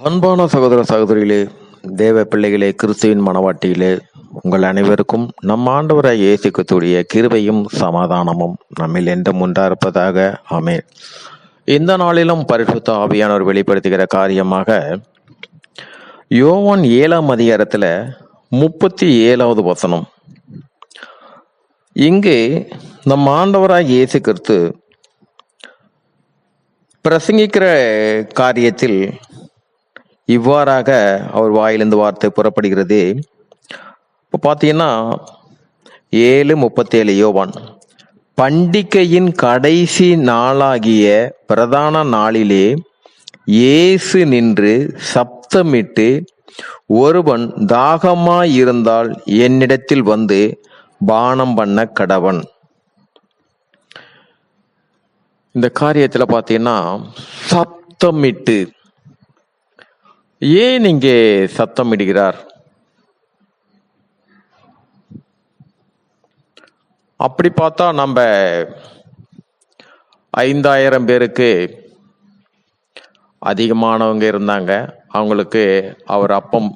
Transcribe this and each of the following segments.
அன்பான சகோதர சகோதரிகளே தேவ பிள்ளைகளே கிறிஸ்துவின் மனவாட்டியிலே உங்கள் அனைவருக்கும் நம் ஆண்டவராய் இயேசு கிறிஸ்துவுடைய கிருபையும் சமாதானமும் நம்மில் என்றும் உண்டாயிருப்பதாக. ஆமென். இந்த நாளிலும் பரிசுத்த ஆவியானவர் வெளிப்படுத்துகிற காரியமாக யோவான் ஏழாம் அதிகாரத்தில் முப்பத்தி ஏழாவது வசனம். இங்கே நம் ஆண்டவராய் இயேசு கிறிஸ்து பிரசங்கிக்கிற காரியத்தில் இவ்வாறாக அவர் வாயிலிருந்து வார்த்தை புறப்படுகிறது. இப்போ பார்த்தீங்கன்னா ஏழு முப்பத்தேழு யோவான். பண்டிகையின் கடைசி நாளாகிய பிரதான நாளிலே இயேசு நின்று சப்தமிட்டு ஒருவன் தாகமாயிருந்தால் என்னிடத்தில் வந்து பானம் பண்ண கடவன். இந்த காரியத்தில் பார்த்தீங்கன்னா சப்தமிட்டு ஏன் இங்கே சத்தமிடுகிறார் அப்படி பார்த்தா நம்ம ஐந்தாயிரம் பேருக்கு அதிகமானவங்க இருந்தாங்க. அவங்களுக்கு அவர் அப்பம்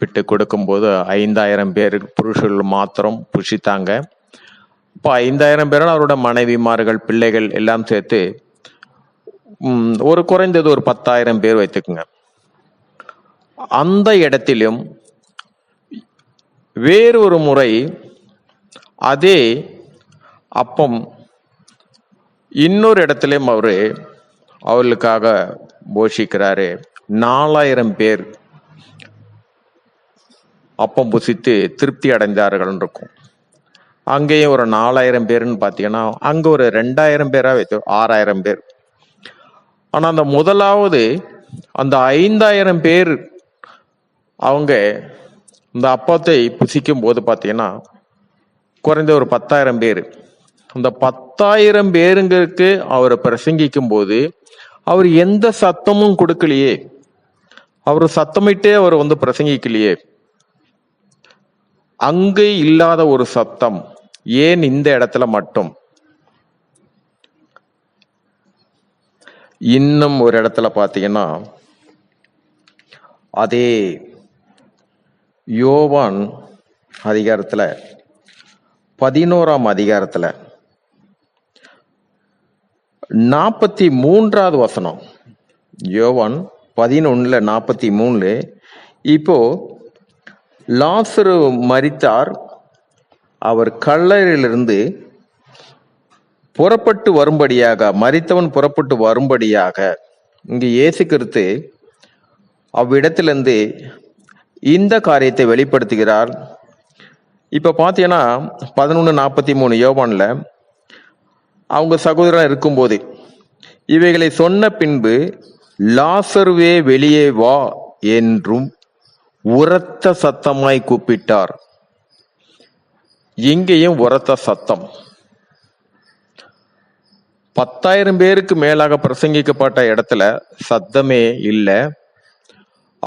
விட்டு கொடுக்கும்போது ஐந்தாயிரம் பேர் புருஷர்கள் மாத்திரம் புஷித்தாங்க. இப்போ ஐந்தாயிரம் பேரும் அவரோட மனைவிமார்கள் பிள்ளைகள் எல்லாம் சேர்த்து ஒரு குறைந்தது ஒரு பத்தாயிரம் பேர் வைத்துக்குங்க. அந்த இடத்திலும் வேறொரு முறை அதே அப்பம் இன்னொரு இடத்திலும் அவரு அவர்களுக்காக போஷிக்கிறாரு. நாலாயிரம் பேர் அப்பம் புசித்து திருப்தி அடைந்தார்கள் இருக்கும் அங்கேயும் ஒரு நாலாயிரம் பேர்னு பார்த்தீங்கன்னா அங்கே ஒரு ரெண்டாயிரம் பேராக வைத்து ஆறாயிரம் பேர். ஆனால் அந்த முதலாவது அந்த ஐந்தாயிரம் பேர் அவங்க இந்த அப்பத்தை புசிக்கும் போது பார்த்தீங்கன்னா குறைந்த ஒரு பத்தாயிரம் பேர். அந்த பத்தாயிரம் பேருங்களுக்கு அவரை பிரசங்கிக்கும் போது அவர் எந்த சத்தமும் கொடுக்கலையே. அவர் சத்தமிட்டே அவர் வந்து பிரசங்கிக்கலையே. அங்கே இல்லாத ஒரு சத்தம் ஏன் இந்த இடத்துல மட்டும்? இன்னும் ஒரு இடத்துல பார்த்தீங்கன்னா அதே யோவான் அதிகாரத்தில் பதினோராம் அதிகாரத்தில் நாற்பத்தி மூன்றாவது வசனம். யோவான் பதினொன்றில் நாற்பத்தி மூணு இப்போ லாசரு மரித்தார் அவர் கல்லறையிலிருந்து புறப்பட்டு வரும்படியாக மறித்தவன் புறப்பட்டு வரும்படியாக இங்கு இயேசு கிறிஸ்து அவ்விடத்திலிருந்து இந்த காரியத்தை வெளிப்படுத்துகிறார். இப்ப பாத்தீங்கன்னா பதினொன்று நாற்பத்தி மூணு யோவானில் அவங்க சகோதரன் இருக்கும்போது இவைகளை சொன்ன பின்பு லாசருவே வெளியே வா என்றும் உரத்த சத்தமாய் கூப்பிட்டார். இங்கேயும் உரத்த சத்தம். பத்தாயிரம் பேருக்கு மேலாக பிரசங்கிக்கப்பட்ட இடத்துல சத்தமே இல்லை.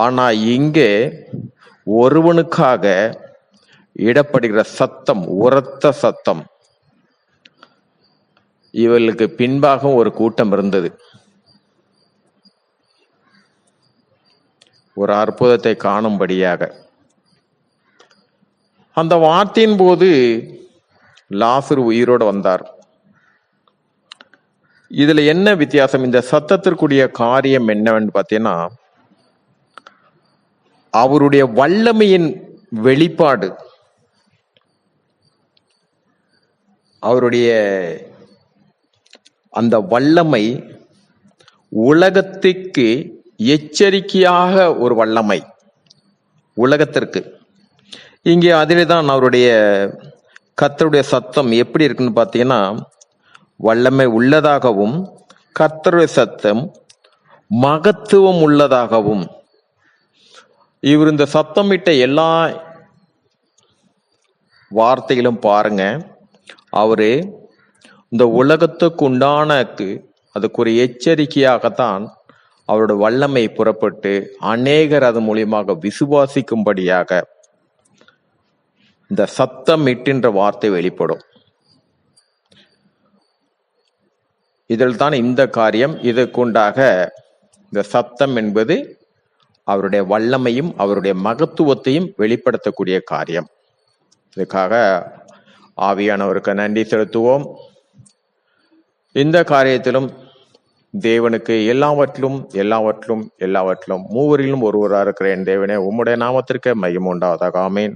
ஆனா இங்கே ஒருவனுக்காக இடப்படுகிற சத்தம் உரத்த சத்தம். இவர்களுக்கு பின்பாக ஒரு கூட்டம் இருந்தது. ஒரு அற்புதத்தை காணும்படியாக. அந்த வார்த்தையின் போது லாசர் உயிரோடு வந்தார். இதுல என்ன வித்தியாசம்? இந்த சத்தத்திற்குரிய காரியம் என்னவென்று பார்த்தீங்கன்னா அவருடைய வல்லமையின் வெளிப்பாடு. அவருடைய அந்த வல்லமை உலகத்துக்கு எச்சரிக்கையாக ஒரு வல்லமை. உலகத்திற்கு. இங்கே அதிலே தான் அவருடைய கர்த்தருடைய சத்தம் எப்படி இருக்குன்னு பார்த்தீங்கன்னா வல்லமை உள்ளதாகவும் கர்த்தருடைய சத்தம் மகத்துவம் உள்ளதாகவும் இவர் இந்த சத்தமிட்ட எல்லா வார்த்தைகளும் பாருங்க. அவரு இந்த உலகத்துக்கு உண்டானக்கு அதுக்கு ஒரு எச்சரிக்கையாகத்தான் அவரோட வல்லமை புறப்பட்டு அநேகர் அது மூலியமாக விசுவாசிக்கும்படியாக இந்த சத்தம் இட்டின்ற வார்த்தை வெளிப்படும். இதில் தான் இந்த காரியம். இதற்குண்டாக இந்த சத்தம் என்பது அவருடைய வல்லமையும் அவருடைய மகத்துவத்தையும் வெளிப்படுத்தக்கூடிய காரியம். இதுக்காக ஆவியானவருக்கு நன்றி செலுத்துவோம். இந்த காரியத்திலும் தேவனுக்கு எல்லாவற்றிலும் எல்லாவற்றிலும் எல்லாவற்றிலும் மூவரிலும் ஒருவராக இருக்கிற என் தேவனே உம்முடைய நாமத்திற்கு மையம் உண்டாவதாக. ஆமேன்.